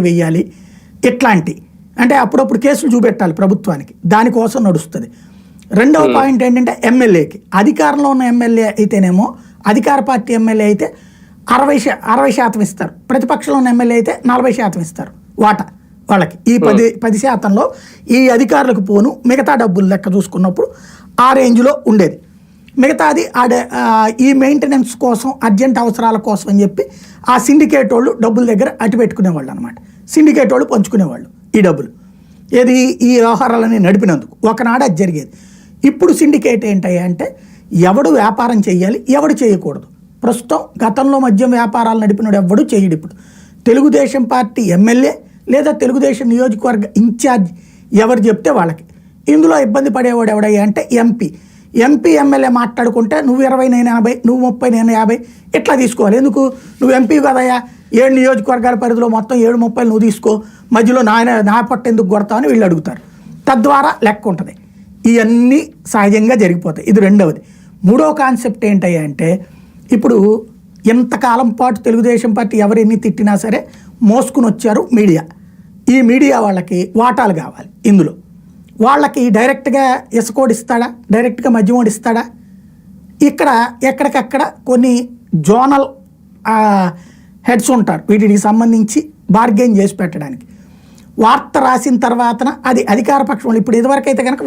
వెయ్యాలి ఇట్లాంటి అంటే అప్పుడప్పుడు కేసులు చూపెట్టాలి ప్రభుత్వానికి. దానికోసం నడుస్తుంది. రెండవ పాయింట్ ఏంటంటే ఎమ్మెల్యేకి. అధికారంలో ఉన్న ఎమ్మెల్యే అయితేనేమో అధికార పార్టీ ఎమ్మెల్యే అయితే అరవై శా అరవై శాతం ఇస్తారు. ప్రతిపక్షంలో ఉన్న ఎమ్మెల్యే అయితే నలభై శాతం ఇస్తారు. వాటా? వాళ్ళకి. ఈ పది పది శాతంలో ఈ అధికారులకు పోను మిగతా డబ్బులు లెక్క చూసుకున్నప్పుడు ఆ రేంజ్లో ఉండేది. మిగతాది ఆడ ఈ మెయింటెనెన్స్ కోసం అర్జెంట్ అవసరాల కోసం అని చెప్పి ఆ సిండికేట్ వాళ్ళు డబ్బుల దగ్గర అటు పెట్టుకునేవాళ్ళు అనమాట సిండికేట్ వాళ్ళు పంచుకునేవాళ్ళు ఈ డబ్బులు. ఏది ఈ వ్యవహారాలని నడిపినందుకు. ఒకనాడు అది జరిగేది. ఇప్పుడు సిండికేట్ ఏంటయ్యా అంటే ఎవడు వ్యాపారం చేయాలి ఎవడు చేయకూడదు. ప్రస్తుతం గతంలో మద్యం వ్యాపారాలు నడిపినడు ఎవడు చేయడు ఇప్పుడు. తెలుగుదేశం పార్టీ ఎమ్మెల్యే లేదా తెలుగుదేశం నియోజకవర్గ ఇన్ఛార్జ్ ఎవరు చెప్తే వాళ్ళకి. ఇందులో ఇబ్బంది పడేవాడు ఎవడయ్యా అంటే ఎంపీ. ఎంపీ ఎమ్మెల్యే మాట్లాడుకుంటే నువ్వు ఇరవై నేను ఎనభై నువ్వు ముప్పై నేను యాభై. ఇట్లా తీసుకోవాలి? ఎందుకు? నువ్వు ఎంపీ కదయ్యా. ఏడు నియోజకవర్గాల పరిధిలో మొత్తం ఏడు ముప్పై నువ్వు తీసుకో. మధ్యలో నాయన నా పట్టు ఎందుకు కొడతావు అని వీళ్ళు అడుగుతారు. తద్వారా లెక్క ఉంటుంది. ఇవన్నీ సహజంగా జరిగిపోతాయి. ఇది రెండవది. మూడో కాన్సెప్ట్ ఏంటయ్యా అంటే ఇప్పుడు ఎంతకాలం పాటు తెలుగుదేశం పార్టీ ఎవరు ఎన్ని తిట్టినా సరే మోసుకుని వచ్చారు మీడియా. ఈ మీడియా వాళ్ళకి వాటాలు కావాలి. ఇందులో వాళ్ళకి డైరెక్ట్గా ఇసుకోడి ఇస్తాడా? డైరెక్ట్గా మద్యమోడు ఇస్తాడా? ఇక్కడ ఎక్కడికక్కడ కొన్ని జోనల్ హెడ్స్ ఉంటారు. వీటికి సంబంధించి బార్గెయిన్ చేసి పెట్టడానికి. వార్త రాసిన తర్వాతన అది అధికార పక్షంలో ఇప్పుడు ఇదివరకైతే కనుక